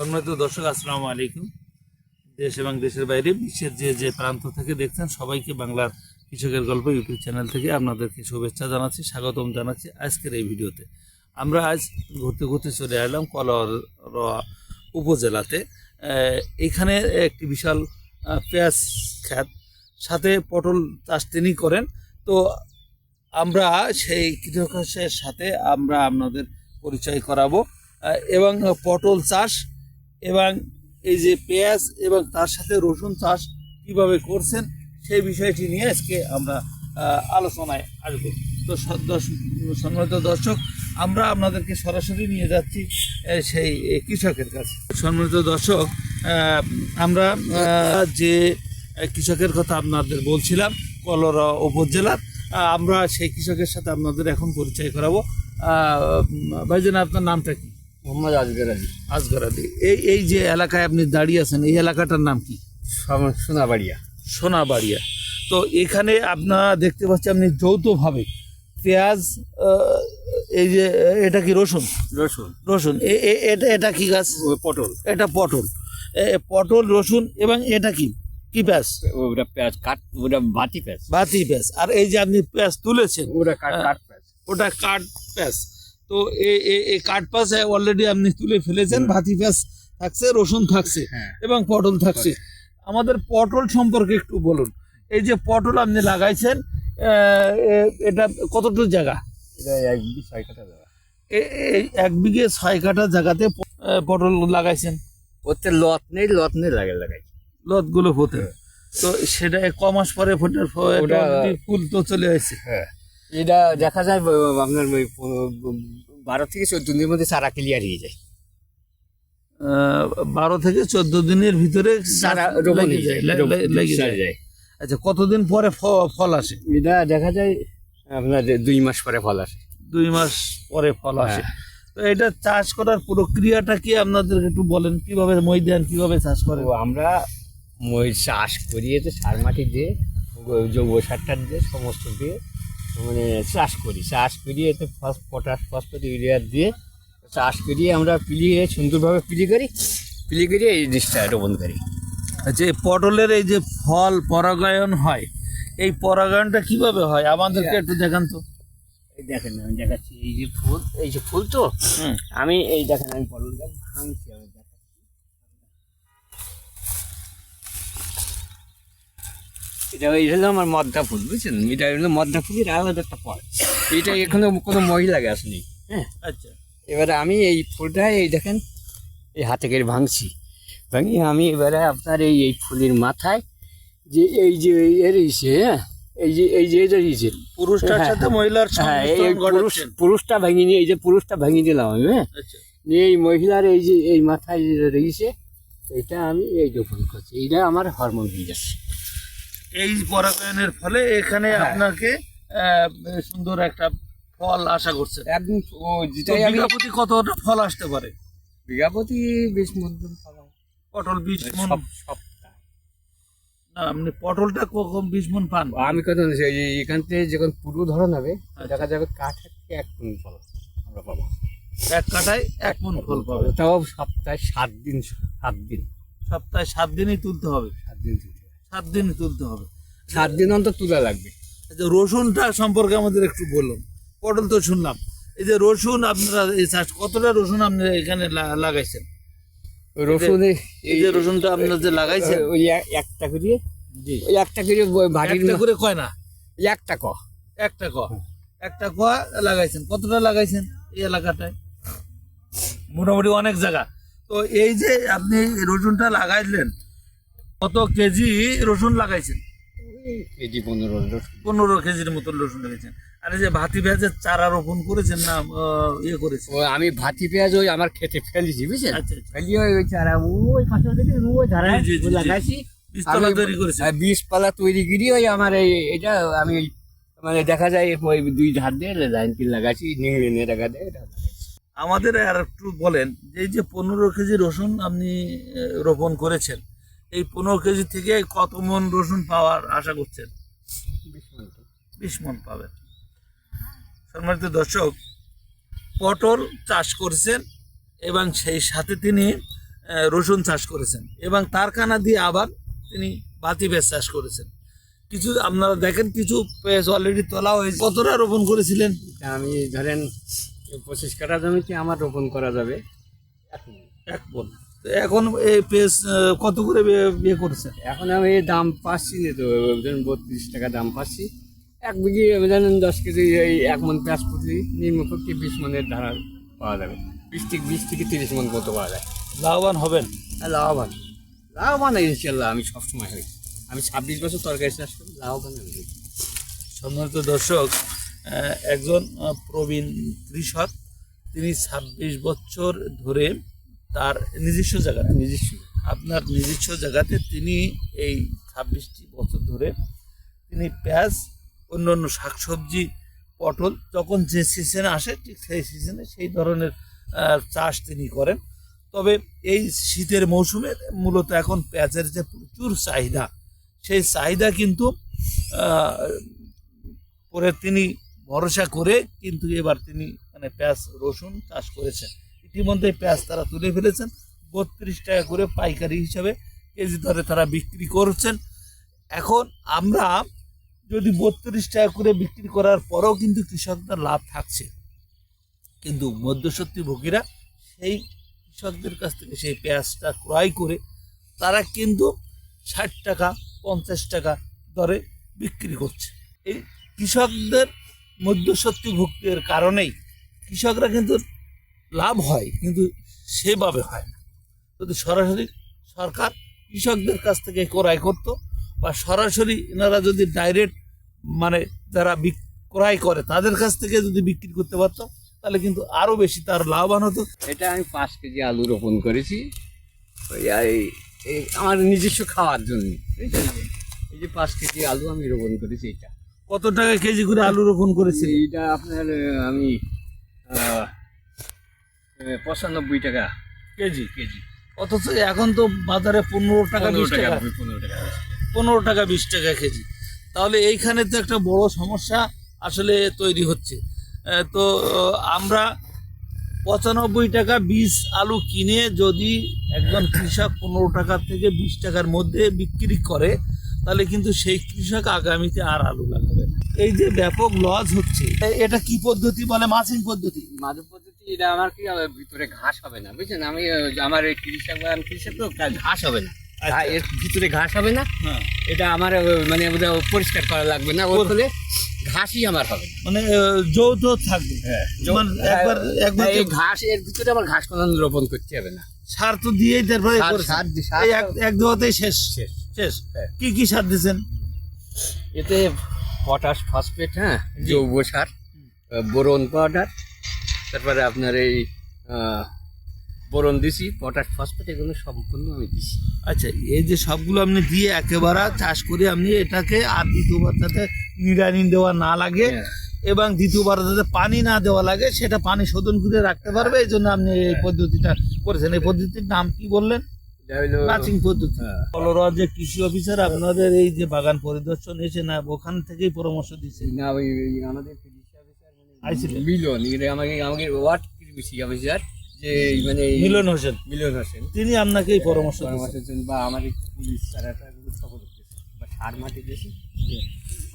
সম্মানিত দর্শক, আসসালামু আলাইকুম। দেশ এবং দেশের বাইরে, বিশ্বের যে যে প্রান্ত থেকে দেখছেন, সবাইকে বাংলার কৃষকের গল্প ইউটিউব চ্যানেল থেকে আপনাদেরকে শুভেচ্ছা জানাচ্ছি, স্বাগতম জানাচ্ছি আজকের এই ভিডিওতে। আমরা আজ ঘুরতে ঘুরতে চলে এলাম কলর উপজেলাতে। এখানে একটি বিশাল পেঁয়াজ খ্যাত সাথে পটল চাষ তিনি করেন। তো আমরা সেই কৃষকের সাথে আমরা আপনাদের পরিচয় করাবো। এবং পটল চাষ এবং এই যে পেঁয়াজ এবং তার সাথে রসুন চাষ কীভাবে করছেন সেই বিষয়টি নিয়ে আজকে আমরা আলোচনায় আসব। তো সম্মানিত দর্শক, আমরা আপনাদেরকে সরাসরি নিয়ে যাচ্ছি সেই কৃষকের কাছে। সম্মানিত দর্শক আমরা যে কৃষকের কথা আপনাদের বলছিলাম, কলরা উপজেলার আমরা সেই কৃষকের সাথে আপনাদের এখন পরিচয় করাবো। ভাইজান, আপনার নামটা কি? মোহাম্মদ আজগর আলী। আসগর আলী। এই এই যে এলাকায় আপনি দাঁড়িয়ে আছেন এই এলাকাটার নাম কি? সোনাবাড়িয়া। সোনাবাড়িয়া। তো এখানে আপনারা দেখতে পাচ্ছি আপনি যৌথভাবে পেঁয়াজ এই যে এটা কি রসুন? রসুন। রসুন। এটা এটা কি গাছ? পটল। এটা পটল। পটল রসুন এবং এটা কি? কি পেঁয়াজ? ওটা পেঁয়াজ কাট ওটা বাটি পেঁয়াজ। বাতি পেঁয়াজ। আর এই যে আপনি পেঁয়াজ তুলেছেন ওটা কাট কাট পেঁয়াজ। ওটা কাঠ পেঁয়াজ। তো এই- কাঠ পেঁয়াজ অলরেডি আপনি তুলে ফেলেছেন ভাতি পেঁয়াজ থাকছে রসুন থাকছে হ্যাঁ। এবং পটল থাকছে। আমাদের পটল সম্পর্কে একটু বলুন। এই যে পটল আপনি লাগাইছেন এটা কতটুকু জায়গা? এক বিঘি ছয় কাঠা জায়গাতে পটল লাগাইছেন? ওতে লত নেই লত নেই লাগে লাগাই। লতগুলো ফোটে। তো সেটা ক মাস পরে ফুল তো চলে আসছে হ্যাঁ। এটা দেখা যায় আপনার ওই বারো থেকে চোদ্দ দিনের মধ্যে চারা ক্লিয়ার হয়ে যায়। বারো থেকে চোদ্দ দিনের ভিতরে চারা লেগে যায় আচ্ছা কতদিন পরে ফল আসে? এটা দেখা যায় আপনার দুই মাস পরে ফল আসে। দুই মাস পরে ফল আসে। তো এটা চাষ করার প্রক্রিয়াটা কি আপনাদেরকে একটু বলেন কীভাবে মই দেন কীভাবে চাষ করে আমরা মই চাষ করিয়ে তো সার মাটি দিয়ে জৈব সারটা দিয়ে সমস্ত দিয়ে মানে চাষ করি। চাষ করিয়ে এতে ফস- পটাশ ফসফেট ইউরিয়া দিয়ে চাষ করিয়ে আমরা পিলিয়ে সুন্দরভাবে পিলি করি। পিলি করিয়ে এই জিনিসটা রোপণ করি। আচ্ছা এই পটলের এই যে ফল পরাগায়ন হয় এই পরাগায়নটা কীভাবে হয়? আমাদেরকে একটু দেখান তো। এই দেখেন আমি দেখাচ্ছি। এই যে ফুল এই যে ফুল তো আমি এই দেখেন আমি পটলটা ভাঙছি আমি দেখাচ্ছি। এটা ওই হলো আমার মদ্দা ফুল বুঝছেন? এটা হলো মদ্দা ফুলের আলাদা একটা ফল এটা এখনও কোনো মহিলা গাছ নেই হ্যাঁ? আচ্ছা। এবারে আমি এই ফুলটা এই দেখেন এই হাতে করে ভাঙছি। ভাঙি আমি এবারে আপনার এই এই ফুলের মাথায় যে এই যে এর ইসে হ্যাঁ? এই যে এই যে এটা ইসে। পুরুষটার হ্যাঁ, সাথে মহিলার হ্যাঁ এই পুরুষ পুরুষটা ভেঙে নিয়ে এই যে পুরুষটা ভেঙে দিলাম আমি হ্যাঁ? আচ্ছা। নিয়ে এই মহিলার এই যে এই মাথায় যে রয়েছে এটা আমি এই রোপণ করছি। এইটা আমার হরমোন হয়ে যাচ্ছে। এই পরাগায়নের ফলে এখানে হ্যাঁ। আপনাকে সুন্দর একটা ফল আশা করছে। একদম যেটাই আমি বিঘা প্রতি কতটা ফল আসতে পারে? বিঘাপতি বেশ মধ্যম ফলন। পটল বিশ মন না, আপনি পটলটা কখন বিশ মন পান? আমি কত এখান থেকে যখন পুরো ধরন হবে আচ্ছা। দেখা যাবে কাঠ থেকে এক কোন ফল আমরা পাবো। এক কাঠায় এক মন ফল পাবে। তাও সপ্তাহে সাত দিন সাত দিন। সপ্তাহে সাত দিনই তুলতে হবে। সাত দিন তুলতে। সাত দিন তুলতে হবে। সাত দিন অন্তর তুলা লাগবে। আচ্ছা রসুনটা সম্পর্কে আমাদের একটু বলুন। পটল তো শুনলাম। এই যে রসুন আপনারা এই চাষ কতটা রসুন আপনি এখানে লাগাইছেন? রসুন এই যে রসুনটা আপনারা যে লাগাইছেন? ওই একটা করিয়ে জি। ওই একটা করে বাড়ির করে কয় না? একটা ক। একটা ক। একটা ক লাগাইছেন। কতটা লাগাইছেন এই এলাকাটায়? মোটামুটি অনেক জায়গা। তো এই যে আপনি রসুনটা লাগাইলেন কত কেজি রসুন লাগাইছেন? কেজি পনেরো পনেরো কেজির মতো রসুন লাগাইছেন। আর এই যে ভাতি পেঁয়াজের চারা রোপণ করেছেন না ইয়ে করেছেন? আমি ভাতি পেঁয়াজ ওই আমার খেতে ফেলেছি বুঝছেন? আচ্ছা আচ্ছা। ফেলি ওই চারা ওই পাশে ওই। লাগাইছি। বীজতলা তৈরি করি ওই আমার এই এটা আমি মানে দেখা যায় ওই দুই ধার দিয়ে লাইন কিল লাগাচ্ছি নিংড়ে নিয়ে দেখা দেয় আমাদের আর একটু বলেন যে এই যে পনেরো কেজি রসুন আপনি রোপণ করেছেন এই পনেরো কেজি থেকে কত মন রসুন পাওয়ার আশা করছেন? বিশ মন পাবেন। সম্মানিত দর্শক পটল চাষ করেছেন এবং সেই সাথে তিনি রসুন চাষ করেছেন এবং তার কানা দিয়ে আবার তিনি বাতি পেঁয়াজ চাষ করেছেন। কিছু আপনারা দেখেন কিছু পেঁয়াজ অলরেডি তোলা হয়েছে। কতটা রোপণ করেছিলেন? আমি ধরেন পঁচিশ কাঠা জমিতে আমার রোপণ করা যাবে। এক বল তো এখন এই আহ, কত করে বিয়ে করেছেন এখন আমি এই দাম পাচ্ছি না তো বত্রিশ টাকা দাম পাচ্ছি। এক বিঘি ধরেন দশ কেজি এই এক মন পেঁয়াজ প্রতি নিম্নপক্ষে বিশ মনের ধারা পাওয়া যাবে। বিশ থেকে বিশ থেকে তিরিশ মন মতো পাওয়া যায়। লাভবান হবেন? হ্যাঁ লাভবান। লাভবান ইনশাল্লাহ আমি সবসময় হই। আমি ছাব্বিশ বছর তরকারি চাষ করি লাভবান আমি। সম্মানিত দর্শক একজন প্রবীণ কৃষক তিনি ছাব্বিশ বছর ধরে তার নিজস্ব জায়গা নিজস্ব। আপনার নিজস্ব জায়গাতে তিনি এই ছাব্বিশটি বছর ধরে তিনি পেঁয়াজ অন্য অন্য শাকসবজি পটল যখন যে সিজনে আসে ঠিক সেই সিজনে সেই ধরনের চাষ তিনি করেন। তবে এই শীতের মৌসুমে মূলত এখন পেঁয়াজের যে প্রচুর চাহিদা সেই চাহিদা কিন্তু পরে তিনি ভরসা করে কিন্তু এবার তিনি মানে পেঁয়াজ রসুন চাষ করেছেন। ইতিমধ্যে পেঁয়াজ তারা তুলে ফেলেছেন। বত্রিশ টাকা করে পাইকারি হিসাবে কেজি দরে তারা বিক্রি করছেন। এখন আমরা যদি বত্রিশ টাকা করে বিক্রি করার পরেও কিন্তু কৃষকদের লাভ থাকছে। কিন্তু মধ্যসত্ত্বী ভোগীরা সেই কৃষকদের কাছ থেকে সেই পেঁয়াজটা ক্রয় করে তারা কিন্তু ষাট টাকা, পঞ্চাশ টাকা দরে বিক্রি করছে। এই কৃষকদের মধ্যসত্ত্বী ভুক্তির কারণেই কৃষকরা কিন্তু লাভ হয় কিন্তু সেভাবে হয় না। যদি সরাসরি সরকার কৃষকদের কাছ থেকে ক্রয় করত বা সরাসরি এনারা যদি ডাইরেক্ট মানে যারা ক্রয় করে তাদের কাছ থেকে যদি বিক্রি করতে পারতো তাহলে কিন্তু আরও বেশি তার লাভবান হতো। এটা আমি পাঁচ কেজি আলু রোপণ করেছি। এই- এই আমার নিজস্ব খাওয়ার জন্য। এই যে পাঁচ কেজি আলু আমি রোপণ করেছি এটা। কত টাকা কেজি করে আলু রোপণ করেছি এটা আপনার আমি পঁচানব্বই টাকা কেজি? কেজি। অথচ এখন তো বাজারে পনেরো টাকা বিশ টাকা পনেরো টাকা পনেরো টাকা বিশ টাকা কেজি। তাহলে এইখানে তো একটা বড় সমস্যা আসলে তৈরি হচ্ছে। তো আমরা পঁচানব্বই টাকা বীজ আলু কিনে যদি একজন কৃষক পনেরো টাকা থেকে বিশ টাকার মধ্যে বিক্রি করে তাহলে কিন্তু সেই কৃষক আগামীতে আর আলু লাগাবে এই যে ব্যাপক লস হচ্ছে এটা কি পদ্ধতি বলে? মাছিং পদ্ধতি? মাদক পদ্ধতি এটা আমার কি ভিতরে ঘাস হবে না বুঝছেন? আমি আমার এই কৃষক আমি কৃষক তো ঘাস হবে না। ঘা- এর ভিতরে ঘাস হবে না? হ্যাঁ। এটা আমার মানে পরিষ্কার করা লাগবে না। ওর ফলে ঘাসই আমার হবে মানে যৌথ থাকবে। মানে একবার একবার এই ঘাস এর ভিতরে আমার ঘাস কোনো রোপণ করতে হবে না। সার তো দিয়েই তারপরে সার- এক- দোয়াতেই শেষ। শেষ। শেষ। হ্যাঁ। কি কি সার দিয়েছেন? এতে পটাশ ফসফেট হ্যাঁ জৈব সার বোরন পাউডার তারপরে আপনার এই বোরন দিছি পটাশ ফসফেট এগুলো সম্পূর্ণ আমি দিছি। আচ্ছা এই যে সবগুলো আপনি দিয়ে একেবারে চাষ করে আপনি এটাকে আর দ্বিতীয়বার যাতে নিড়ানি দেওয়া না লাগে হ্যাঁ। এবং দ্বিতীয়বার যাতে পানি না দেওয়া লাগে সেটা পানি শোধন করে রাখতে পারবে এই জন্য আপনি এই পদ্ধতিটা করেছেন। এই পদ্ধতির নাম কি বললেন? মাচিং পদ্ধতি। হ্যাঁ। যে কৃষি অফিসার আপনাদের এই যে বাগান পরিদর্শন এসে না ওখান থেকেই পরামর্শ দিচ্ছে না আমাদের আইছিলেন? মিলন এটা আমাকে আমাকে ওয়ার্ড কৃষি অফিসার যে মানে মিলন হোসেন। মিলন হোসেন। তিনি আপনাকে এই পরামর্শ দিয়েছেন। বা আমাদের পুলিশ তারা দিয়েছে। বা সার মাটি দিয়েছে।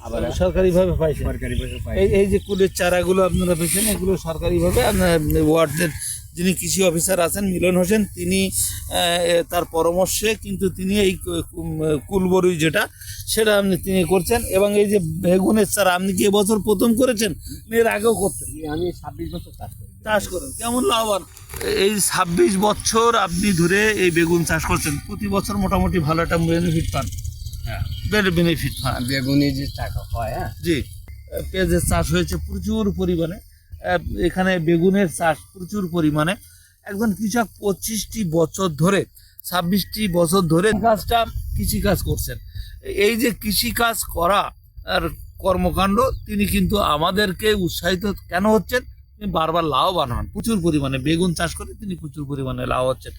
আবার সরকারি ভাবে পাইছেন। সরকারি বসে পাই এই এই যে কুলের চারাগুলো আপনারা পেয়েছেন এগুলো সরকারিভাবে আপনার ওয়ার্ডের যিনি কৃষি অফিসার আছেন মিলন হোসেন তিনি তার পরামর্শে কিন্তু তিনি এই কুলবরুই যেটা সেটা আপনি তিনি করছেন এবং এই যে বেগুনের চারা আপনি কি এবছর প্রথম করেছেন? এর আগেও করতেন? আমি ছাব্বিশ বছর চাষ করি। চাষ করেন। কেমন লাভবান? এই ছাব্বিশ বছর আপনি ধরে এই বেগুন চাষ করছেন প্রতি বছর মোটামুটি ভালো একটা বেনিফিট পান? হ্যাঁ। বেনিফিট পান। বেগুনি যে টাকা হয় হ্যাঁ? জি। পেঁয়াজের চাষ হয়েছে প্রচুর পরিমাণে। এখানে বেগুনের চাষ প্রচুর পরিমাণে। একজন কৃষক পঁচিশটি বছর ধরে, ছাব্বিশটি বছর ধরে কাজটা কৃষিকাজ করছেন। এই যে কৃষিকাজ করা আর কর্মকাণ্ড, তিনি কিন্তু আমাদেরকে উৎসাহিত কেন হচ্ছেন? তিনি বারবার লাভবান হন। প্রচুর পরিমাণে বেগুন চাষ করে তিনি প্রচুর পরিমাণে লাভ হচ্ছেন।